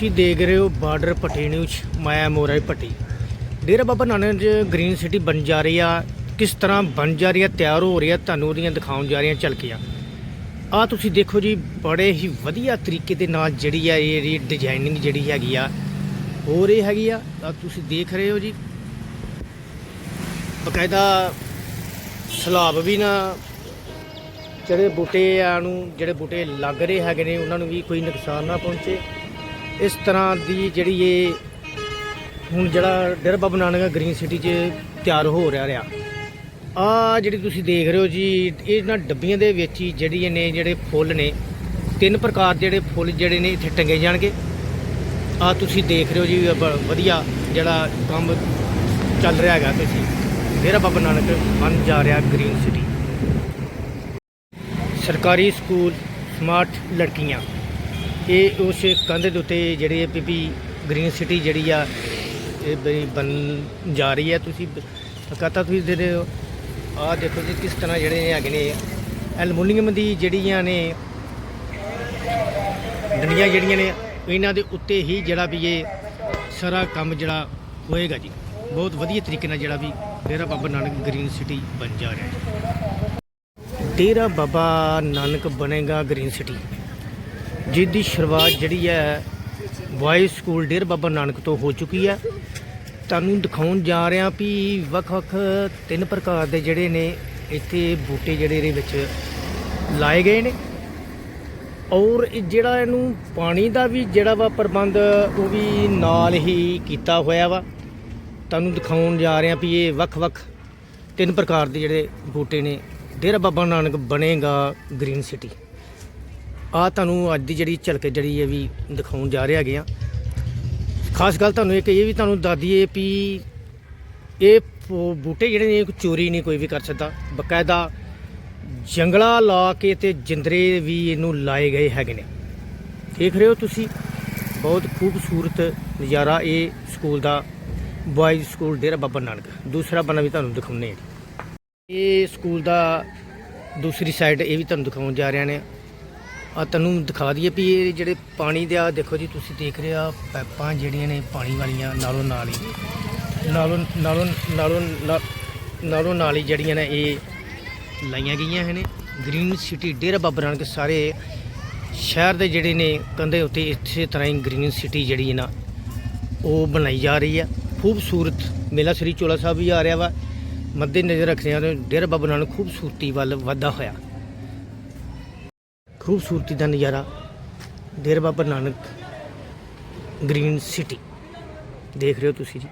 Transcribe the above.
ਤੁਸੀਂ ਦੇਖ ਰਹੇ ਹੋ ਬਾਰਡਰ ਪੱਟੀ ਨਿਊਜ਼ ਮਾਇਆ ਮੋਰਾ ਪੱਟੀ। ਡੇਰਾ ਬਾਬਾ ਨਾਨਕ ਜੀ ਗ੍ਰੀਨ ਸਿਟੀ ਬਣ ਜਾ ਰਹੀ ਆ। ਕਿਸ ਤਰ੍ਹਾਂ ਬਣ ਜਾ ਰਹੀ ਆ, ਤਿਆਰ ਹੋ ਰਹੀ ਆ, ਤੁਹਾਨੂੰ ਉਹਦੀਆਂ ਦਿਖਾਉਣ ਜਾ ਰਹੀਆਂ ਝਲਕੀਆਂ। ਆ ਤੁਸੀਂ ਦੇਖੋ ਜੀ, ਬੜੇ ਹੀ ਵਧੀਆ ਤਰੀਕੇ ਦੇ ਨਾਲ ਜਿਹੜੀ ਆ ਇਹ ਜਿਹੜੀ ਡਿਜ਼ਾਈਨਿੰਗ ਜਿਹੜੀ ਹੈਗੀ ਆ, ਹੋ ਰਹੀ ਹੈਗੀ ਆ। ਤੁਸੀਂ ਦੇਖ ਰਹੇ ਹੋ ਜੀ। ਬਕਾਇਦਾ ਸਲਾਬ ਵੀ ਨਾ, ਜਿਹੜੇ ਬੂਟੇ ਆ ਨੂੰ, ਜਿਹੜੇ ਬੂਟੇ ਲੱਗ ਰਹੇ ਹੈਗੇ ਨੇ, ਉਹਨਾਂ ਨੂੰ ਵੀ ਕੋਈ ਨੁਕਸਾਨ ਨਾ ਪਹੁੰਚੇ। ਇਸ ਤਰ੍ਹਾਂ ਦੀ ਜਿਹੜੀ ਇਹ ਹੁਣ ਜਿਹੜਾ ਡੇਰਾ ਬਾਬਾ ਨਾਨਕ ਗ੍ਰੀਨ ਸਿਟੀ 'ਚ ਤਿਆਰ ਹੋ ਰਿਹਾ ਰਿਹਾ। ਆ ਜਿਹੜੀ ਤੁਸੀਂ ਦੇਖ ਰਹੇ ਹੋ ਜੀ, ਇਹਨਾਂ ਡੱਬੀਆਂ ਦੇ ਵਿੱਚ ਹੀ ਜਿਹੜੀ ਨੇ ਜਿਹੜੇ ਫੁੱਲ ਨੇ, ਤਿੰਨ ਪ੍ਰਕਾਰ ਦੇ ਜਿਹੜੇ ਫੁੱਲ ਜਿਹੜੇ ਨੇ ਇੱਥੇ ਟੰਗੇ ਜਾਣਗੇ। ਆ ਤੁਸੀਂ ਦੇਖ ਰਹੇ ਹੋ ਜੀ ਬ- ਵਧੀਆ ਜਿਹੜਾ ਕੰਮ ਚੱਲ ਰਿਹਾ ਹੈਗਾ ਤੁਸੀਂ ਡੇਰਾ ਬਾਬਾ ਨਾਨਕ ਬਣ ਜਾ ਰਿਹਾ ਗ੍ਰੀਨ ਸਿਟੀ। ਸਰਕਾਰੀ ਸਕੂਲ, ਸਮਾਰਟ ਲੜਕੀਆਂ। ਇਹ ਉਸ ਕੰਧ ਦੇ ਉੱਤੇ ਜਿਹੜੇ ਪੀਪੀ ਗ੍ਰੀਨ ਸਿਟੀ ਜਿਹੜੀ ਆ, ਇਹ ਬਈ ਬਣ ਜਾ ਰਹੀ ਹੈ। ਤੁਸੀਂ ਕਹਤਾ ਤੁਸੀਂ ਦੇ ਰਹੇ ਹੋ। ਆਹ ਦੇਖੋ ਜੀ ਕਿਸ ਤਰ੍ਹਾਂ ਜਿਹੜੇ ਹੈਗੇ ਨੇ। ਐਲੂਮੀਨੀਅਮ ਦੀ ਜਿਹੜੀਆਂ ਨੇ, ਡੰਡੀਆਂ ਜਿਹੜੀਆਂ ਨੇ, ਇਹਨਾਂ ਦੇ ਉੱਤੇ ਹੀ ਜਿਹੜਾ ਵੀ ਇਹ ਸਾਰਾ ਕੰਮ ਜਿਹੜਾ ਹੋਏਗਾ ਜੀ। ਬਹੁਤ ਵਧੀਆ ਤਰੀਕੇ ਨਾਲ ਜਿਹੜਾ ਵੀ ਡੇਰਾ ਬਾਬਾ ਨਾਨਕ ਗ੍ਰੀਨ ਸਿਟੀ ਬਣ ਜਾ ਰਿਹਾ ਹੈ। ਡੇਰਾ ਬਾਬਾ ਨਾਨਕ ਬਣੇਗਾ ਗ੍ਰੀਨ ਸਿਟੀ। ਜਿਹਦੀ ਸ਼ੁਰੂਆਤ ਜਿਹੜੀ ਹੈ ਬॉयਜ਼ ਸਕੂਲ ਡੇਰਾ ਬਾਬਾ ਨਾਨਕ ਤੋਂ ਹੋ ਚੁੱਕੀ ਹੈ। ਤੁਹਾਨੂੰ ਦਿਖਾਉਣ ਜਾ ਰਿਹਾ ਵੀ ਵੱਖ-ਵੱਖ ਤਿੰਨ ਪ੍ਰਕਾਰ ਦੇ ਜਿਹੜੇ ਨੇ ਇੱਥੇ ਬੂਟੇ ਜਿਹੜੇ ਇਹਦੇ ਵਿੱਚ ਲਾਏ ਗਏ ਨੇ। ਔਰ ਇਹ ਜਿਹੜਾ ਇਹਨੂੰ ਪਾਣੀ ਦਾ ਵੀ ਜਿਹੜਾ ਵਾ ਪ੍ਰਬੰਧ ਉਹ ਵੀ ਨਾਲ ਹੀ ਕੀਤਾ ਹੋਇਆ ਵਾ। ਤੁਹਾਨੂੰ ਦਿਖਾਉਣ ਜਾ ਰਿਹਾ ਵੀ ਇਹ ਵੱਖ-ਵੱਖ ਤਿੰਨ ਪ੍ਰਕਾਰ ਦੇ ਜਿਹੜੇ ਬੂਟੇ ਨੇ। ਡੇਰਾ ਬਾਬਾ ਨਾਨਕ ਬਣੇਗਾ ਗ੍ਰੀਨ ਸਿਟੀ। ਆ ਤੁਹਾਨੂੰ ਅੱਜ ਦੀ ਜਿਹੜੀ ਝਲਕ ਜਿਹੜੀ ਇਹ ਵੀ ਦਿਖਾਉਣ ਜਾ ਰਿਹਾ ਹੈਗੇ ਆ। ਖਾਸ ਗੱਲ ਤੁਹਾਨੂੰ ਇੱਕ ਇਹ ਵੀ ਤੁਹਾਨੂੰ ਦੱਸਦੀ ਦਈਏ ਵੀ ਇਹ ਬੂਟੇ ਜਿਹੜੇ ਨੇ, ਕੋਈ ਚੋਰੀ ਨਹੀਂ ਕੋਈ ਵੀ ਕਰ ਸਕਦਾ। ਬਕਾਇਦਾ ਜੰਗਲਾ ਲਾ ਕੇ ਤੇ ਜਿੰਦਰੇ ਵੀ ਇਹਨੂੰ ਲਾਏ ਗਏ ਹੈਗੇ ਨੇ। ਦੇਖ ਰਹੇ ਹੋ ਤੁਸੀਂ, ਬਹੁਤ ਖੂਬਸੂਰਤ ਨਜ਼ਾਰਾ ਇਹ ਸਕੂਲ ਦਾ ਬॉयਜ਼ ਸਕੂਲ ਡੇਰਾ ਬਾਬਾ ਨਾਨਕ। ਦੂਸਰਾ ਬਣਾ ਵੀ ਤੁਹਾਨੂੰ ਦਿਖਾਉਣੇ ਆ ਇਹ ਸਕੂਲ ਦਾ ਦੂਸਰੀ ਸਾਈਡ ਇਹ ਵੀ ਤੁਹਾਨੂੰ ਦਿਖਾਉਣ ਜਾ ਰਿਹਾ ਨੇ। ਆ ਤੈਨੂੰ ਦਿਖਾ ਦਈਏ ਵੀ ਇਹ ਜਿਹੜੇ ਪਾਣੀ ਦੇ ਆ, ਦੇਖੋ ਜੀ, ਤੁਸੀਂ ਦੇਖ ਰਹੇ ਆ ਪਾਈਪਾਂ ਜਿਹੜੀਆਂ ਨੇ ਪਾਣੀ ਵਾਲੀਆਂ, ਨਾਲੋਂ ਨਾਲ ਹੀ। ਨਾਲੋਂ ਨਾਲੋਂ ਨਾਲੋਂ ਨਾਲੋਂ ਨਾਲ ਹੀ ਜਿਹੜੀਆਂ ਨੇ ਇਹ ਲਾਈਆਂ ਗਈਆਂ ਹਨ ਗ੍ਰੀਨ ਸਿਟੀ ਡੇਰਾ ਬਾਬਾ ਨਾਨਕ ਸਾਰੇ ਸ਼ਹਿਰ ਦੇ ਜਿਹੜੇ ਨੇ ਕੰਧੇ ਉੱਤੇ ਇਸੇ ਤਰ੍ਹਾਂ ਹੀ ਗ੍ਰੀਨ ਸਿਟੀ ਜਿਹੜੀ ਨਾ, ਉਹ ਬਣਾਈ ਜਾ ਰਹੀ ਆ। ਖੂਬਸੂਰਤ ਮੇਲਾ ਸ੍ਰੀ ਚੋਲਾ ਸਾਹਿਬ ਵੀ ਆ ਰਿਹਾ ਵਾ। ਮੱਦੇ ਨਜ਼ਰ ਰੱਖਦਿਆਂ ਤੇ ਡੇਰਾ ਬਾਬਾ ਨਾਨਕ ਖੂਬਸੂਰਤੀ ਵੱਲ ਵਾਧਾ ਹੋਇਆ। ਖੂਬਸੂਰਤੀ ਦਾ ਨਜ਼ਾਰਾ ਡੇਰਾ ਬਾਬਾ ਨਾਨਕ ਗ੍ਰੀਨ ਸਿਟੀ ਦੇਖ ਰਹੇ ਹੋ ਤੁਸੀਂ ਜੀ।